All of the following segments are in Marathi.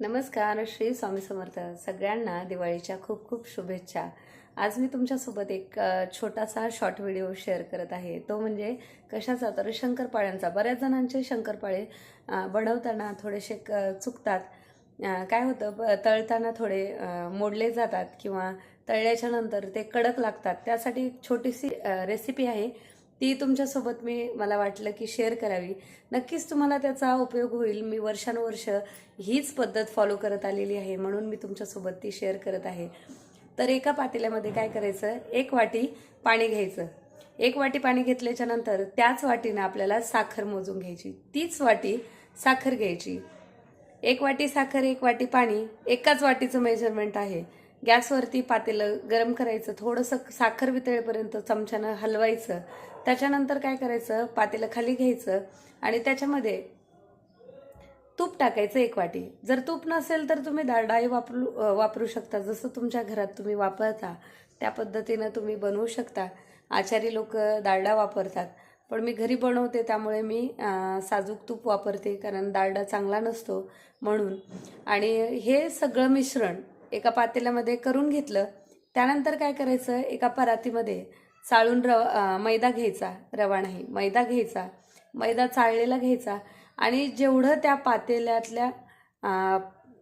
नमस्कार श्री स्वामी समर्थ. सगळ्यांना दिवाळीच्या खूप खूप शुभेच्छा. आज मी तुमच्यासोबत एक छोटासा शॉर्ट व्हिडिओ शेअर करत आहे. तो म्हणजे कशाचा तर शंकरपाळ्यांचा. बऱ्याच जणांचे शंकरपाळे बनवताना थोडेसे क चुकतात. काय होतं ब- तळताना थोडे मोडले जातात किंवा तळल्याच्या नंतर ते कडक लागतात. त्यासाठी एक छोटीशी रेसिपी आहे. ती तुमच्यासोबत मी मला वाटलं की शेअर करावी. नक्कीच तुम्हाला त्याचा उपयोग होईल. मी वर्षानुवर्ष हीच पद्धत फॉलो करत आलेली आहे म्हणून मी तुमच्यासोबत ती शेअर करत आहे. तर एका पातेल्यामध्ये काय करायचं? एक वाटी पाणी घ्यायचं. एक वाटी पाणी घेतल्याच्या नंतर त्याच वाटीनं आपल्याला साखर मोजून घ्यायची. तीच वाटी साखर घ्यायची. एक वाटी साखर एक वाटी पाणी एकाच वाटीचं मेजरमेंट आहे. गॅसवरती पातेलं गरम करायचं. थोडंसं साखर वितळेपर्यंत चमच्यानं हलवायचं. त्याच्यानंतर काय करायचं? पातेलं खाली घ्यायचं आणि त्याच्यामध्ये तूप टाकायचं एक वाटी. जर तूप नसेल तर तुम्ही डाळडाही वापरू वापरू शकता. जसं तुमच्या घरात तुम्ही वापरता त्या पद्धतीनं तुम्ही बनवू शकता. आचारी लोक डाळडा वापरतात. पण मी घरी बनवते त्यामुळे मी साजूक तूप वापरते कारण डाळडा चांगला नसतो म्हणून. आणि हे सगळं मिश्रण एका पातेल्यामध्ये करून घेतलं त्यानंतर काय करायचं? एका परातीमध्ये चाळून रवा मैदा घ्यायचा रवा नाही मैदा घ्यायचा मैदा चाळलेला घ्यायचा आणि जेवढं त्या पातेल्यातल्या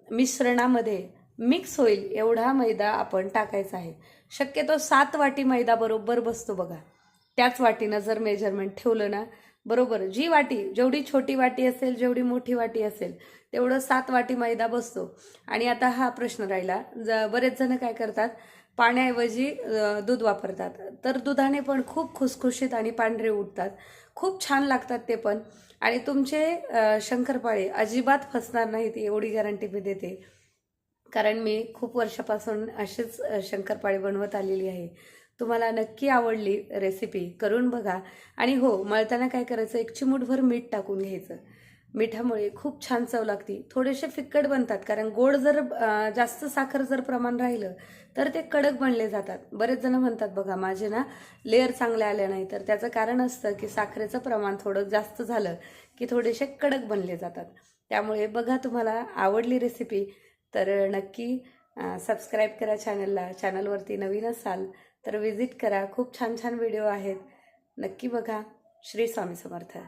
मिश्रणामध्ये मिक्स होईल एवढा मैदा आपण टाकायचा आहे. शक्यतो सात वाटी मैदा बरोबर बसतो बघा. त्याच वाटीनं जर मेजरमेंट ठेवलं ना बरोबर जी वाटी जेवढी छोटी वाटी असेल जेवढी मोठी वाटी असेल तेवढं सात वाटी मैदा बसतो. आणि आता हा प्रश्न राहिला ज बरेच जण काय करतात पाण्याऐवजी दूध वापरतात. तर दुधाने पण खूप खुसखुशीत आणि पांढरे उठतात खूप छान लागतात ते पण. आणि तुमचे शंकरपाळे अजिबात फसणार नाहीत एवढी गॅरंटी मी देते. कारण मी खूप वर्षापासून असेच शंकरपाळे बनवत आलेली आहे. तुम्हाला नक्की आवडली रेसिपी करून बघा. आणि हो मळताना काय करायचं एक चिमूटभर मीठ टाकून घ्यायचं. मिठामुळे खूप छान चव लागते. थोडेसे फिक्कट बनतात कारण गोड जर जास्त साखर जर प्रमाण राहिलं तर ते कडक बनले जातात. बरेच जण म्हणतात बघा माझे ना लेअर चांगले आले नाही. तर त्याचं कारण असतं की साखरेचं प्रमाण थोडं जास्त झालं की थोडेसे कडक बनले जातात. त्यामुळे बघा तुम्हाला आवडली रेसिपी तर नक्की सबस्क्राईब करा चॅनलला चॅनलवरती नवीन असाल तर विजिट करा. खूप छान छान व्हिडिओ आहेत. नक्की बघा. श्री स्वामी समर्थ.